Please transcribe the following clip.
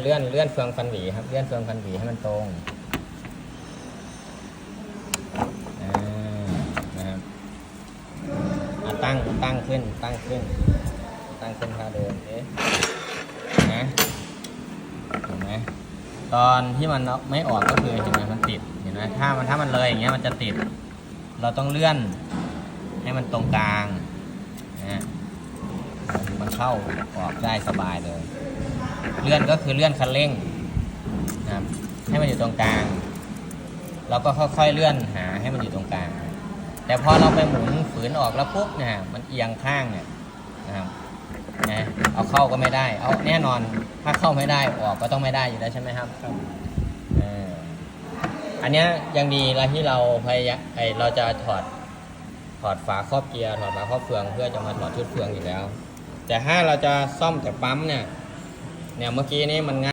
เลื่อนเลื่อนเฟืองฟันหวีครับ เลื่อนเฟืองฟันหวีให้มันตรงนะครับตั้งตั้งขึ้นตั้งขึ้น ตั้งขึ้นท่าเดิมเอ๊ะนะเห็นไหมตอนที่มันไม่ออกก็คือเห็นไหมมันติดเห็นไหมถ้ามันถ้ามันเลยอย่างเงี้ยมันจะติด เราต้องเลื่อนให้มันตรงกลางนะมันเข้าออกได้สบายเลย เลื่อนก็คือเลื่อนคันเร่งนะครับให้มันอยู่ตรงกลางเราก็ค่อยๆเลื่อนหาให้มันอยู่ตรงกลาง แต่พอเราไปหมุนฝืนออกแล้วปุ๊บเนี่ยมันเอียงข้างเนี่ยนะครับนะเอาเข้าก็ไม่ได้ เอาแน่นอนถ้าเข้าไม่ได้ออกก็ต้องไม่ได้อยู่แล้วใช่ไหมครับเอออันเนี้ยยังดีแล้วที่เราพยายามไอเราจะถอดถอดฝาครอบเกียร์ถอดฝาครอบเฟือง เพื่อจะมาถอดชุดเฟืองอยู่แล้ว แต่ถ้าเราจะซ่อมแต่ปั๊มเนี่ย เนี่ยเมื่อกี้นี้มันง่าย